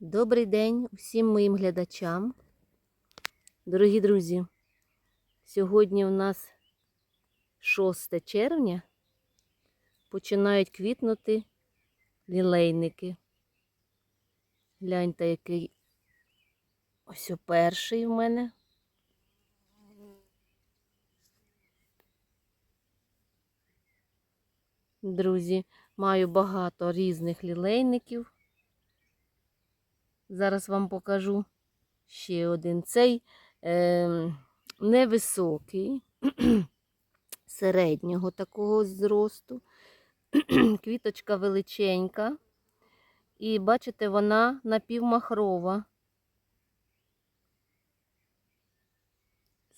Добрий день усім моїм глядачам. Дорогі друзі, сьогодні у нас 6 червня. Починають квітнути лілейники. Гляньте, який ось перший в мене. Друзі, маю багато різних лілейників. Зараз вам покажу ще один. Цей е, невисокий, середнього такого зросту. Квіточка величенька. І бачите, вона напівмахрова.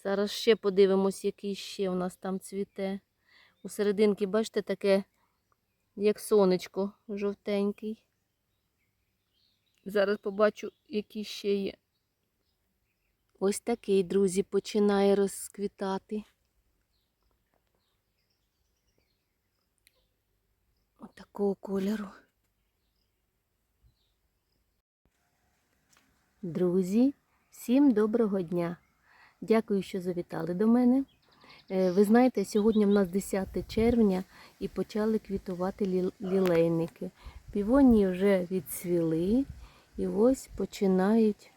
Зараз ще подивимось, який ще у нас там цвіте. У серединки, бачите, таке, як сонечко жовтенький. Зараз побачу, які ще є. Ось такий, друзі, починає розквітати. Ось такого кольору. Друзі, всім доброго дня! Дякую, що завітали до мене. Е, Ви знаєте, сьогодні в нас 10 червня і почали квітувати лілейники. Півонії вже відцвіли. І ось починають.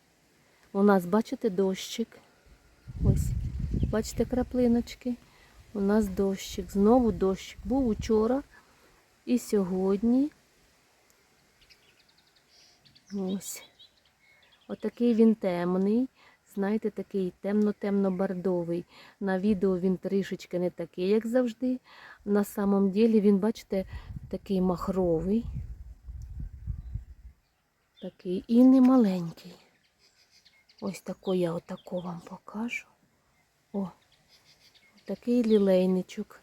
У нас, бачите, дощик. Ось, бачите, краплиночки. У нас дощик. Знову дощик. Був учора і сьогодні. Ось. Отакий він темний. Знаєте, такий темно-темно-бардовий. На відео він трішечки не такий, як завжди. На самом ділі він, бачите, такий махровий. Такий і не маленький. Ось тако я отако вам покажу. О, такий лілейничок.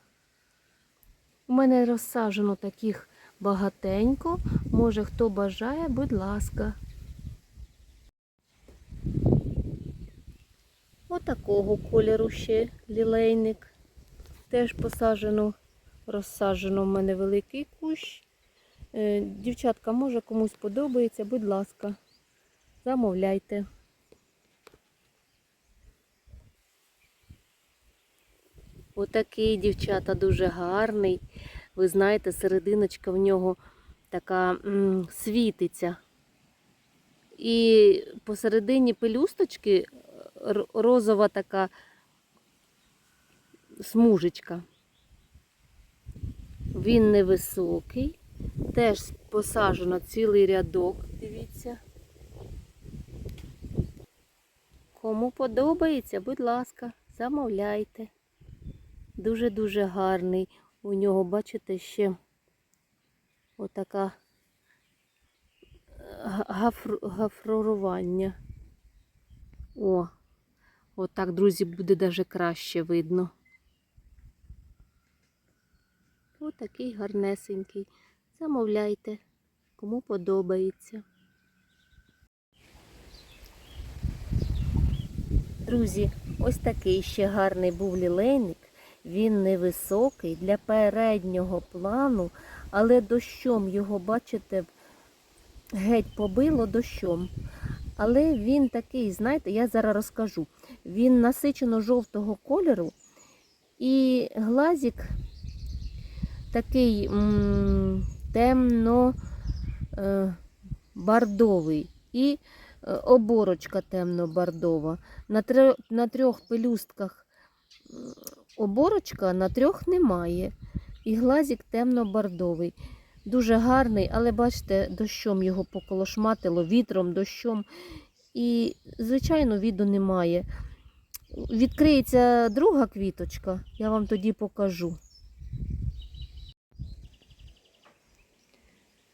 У мене розсаджено таких багатенько. Може, хто бажає, будь ласка. Отакого кольору ще лілейник. Теж посаджено, розсаджено в мене великий кущ. Е, Дівчатка, може комусь подобається, будь ласка, замовляйте. Отакий, дівчата, дуже гарний. Ви знаєте, серединочка в нього така м, світиться. І посередині пелюсточки розова така смужечка. Він невисокий. Теж посаджено цілий рядок, дивіться. Кому подобається, будь ласка, замовляйте. Дуже-дуже гарний. У нього, бачите, ще отака га- гафр- гафрорування. О, отак, друзі, буде даже краще видно. Отакий гарнесенький. Замовляйте, кому подобається. Друзі, ось такий ще гарний був лілейник. Він невисокий для переднього плану, але дощом його, бачите, геть побило дощом. Але він такий, знаєте, я зараз розкажу. Він насичено жовтого кольору і глазик такий м, темно бардовий і е, оборочка темно-бардова. На, трьох пелюстках оборочка, на трьох немає. І глазик темно-бардовий. Дуже гарний, але бачите, дощом його поколошматило, вітром, дощом. І, звичайно, віду немає. Відкриється друга квіточка, я вам тоді покажу.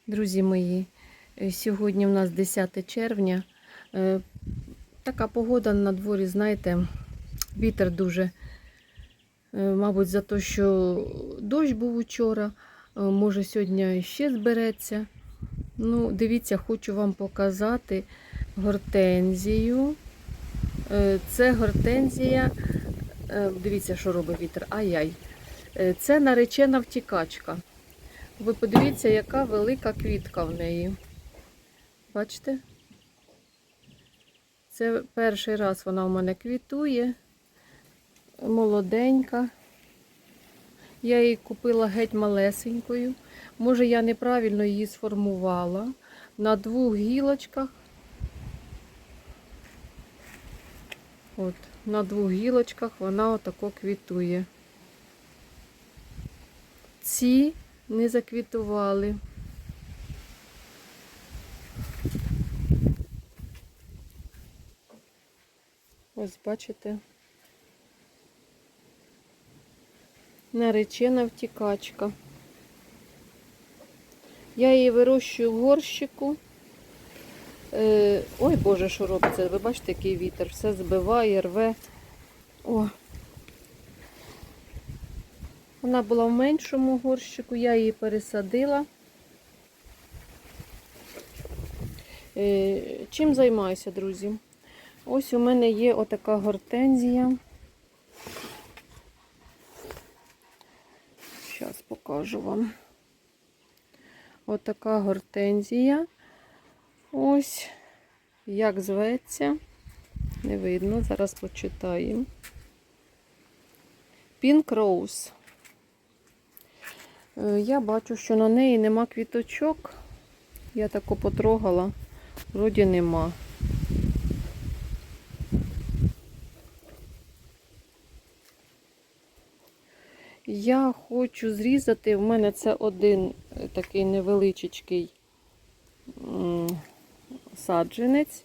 Друзі мої, е, сьогодні у нас 10 червня. Е, Така погода на дворі, знаєте, вітер дуже, е, мабуть, за те, що дощ був учора, може сьогодні ще збереться. Ну, дивіться, хочу вам показати гортензію. Це гортензія, дивіться, що робить вітер. Ай-яй. Це наречена втікачка. Ви подивіться, яка велика квітка в неї. Бачите? Це перший раз вона у мене квітує, молоденька. Я її купила геть малесенькою. Може, я неправильно її сформувала. На двох гілочках. От, на двох гілочках вона отако квітує. Ці не заквітували. Ось бачите. Наречена втікачка. Я її вирощую в горщику. Е, ой Боже, що робиться? Ви бачите, який вітер, все збиває, рве. О. Вона була в меншому горщику, я її пересадила. Е, чим займаюся, друзі? Ось у мене є отака гортензія. Зараз покажу вам. Отака гортензія. Ось, як зветься. Не видно, зараз почитаємо. Pink Rose. Е, Я бачу, що на неї нема квіточок. Я тако потрогала, вроді нема. Я хочу зрізати, в мене це один е, такий невеличкий саджанець.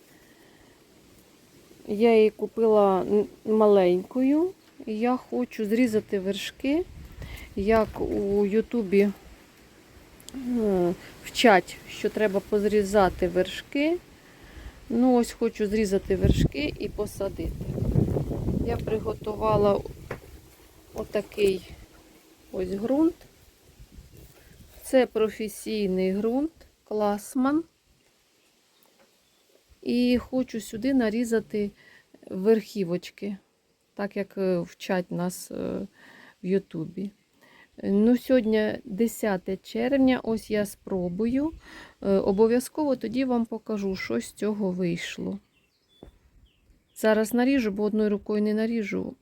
Я її купила маленькою. Я хочу зрізати вершки, як у Ютубі е, вчать, що треба позрізати вершки. Ну, ось хочу зрізати вершки і посадити. Я приготувала отакий ось ґрунт. Це професійний ґрунт, класман. І хочу сюди нарізати верхівочки, так як е, вчать нас е, в Ютубі. Ну, сьогодні 10 червня, ось я спробую. Е, Обов'язково тоді вам покажу, що з цього вийшло. Зараз наріжу, бо одною рукою не наріжу.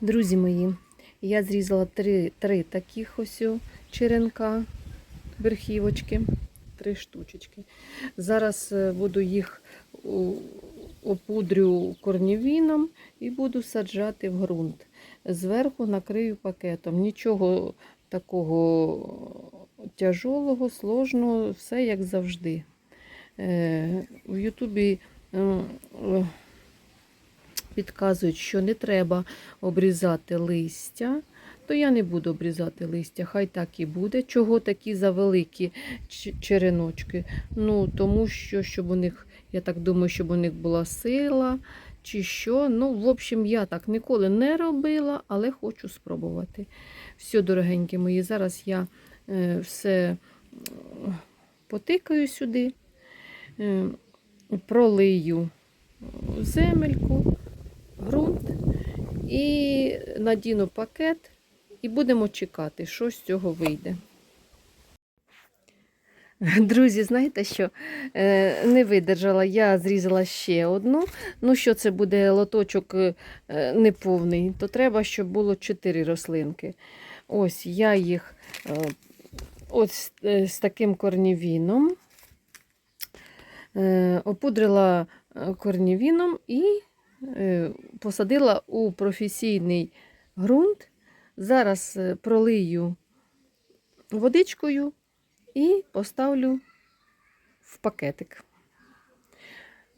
Друзі мої, я зрізала три, три таких ось черенка, верхівочки, три штучечки. Зараз е, буду їх опудрю корнівіном і буду саджати в ґрунт. Зверху накрию пакетом. Нічого такого тяжолого, сложного, все як завжди. Е, В Ютубі е, е, підказують, що не треба обрізати листя, то я не буду обрізати листя, хай так і буде. Чого такі завеликі череночки? Ну, тому що, щоб у них, я так думаю, щоб у них була сила чи що. Ну, в общем, я так ніколи не робила, але хочу спробувати. Все, дорогенькі мої, зараз я е, все е, потикаю сюди, е, пролию земельку ґрунт і надіну пакет, і будемо чекати, що з цього вийде. Друзі, знаєте що? Е, Не видержала, я зрізала ще одну. Ну, що це буде лоточок е, неповний, то треба, щоб було 4 рослинки. Ось я їх е, ось з таким корнівіном опудрила корнівіном і посадила у професійний ґрунт. Зараз пролию водичкою і поставлю в пакетик.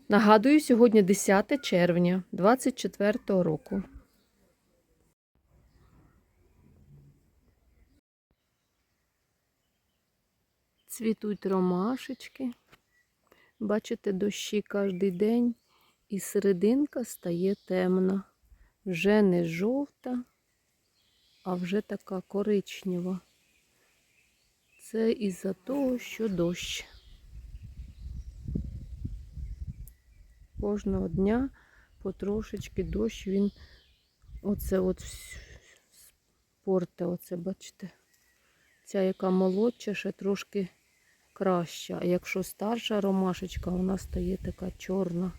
Нагадую, сьогодні 10 червня 24 року. Цвітуть ромашечки. Бачите, дощі кожен день, і серединка стає темна. Вже не жовта, а вже така коричнева. Це із-за того, що дощ. Кожного дня потрошечки дощ він оце от вс- порте, оце, бачите. Ця, яка молодша, ще трошки краща. А якщо старша ромашечка, вона стає така чорна.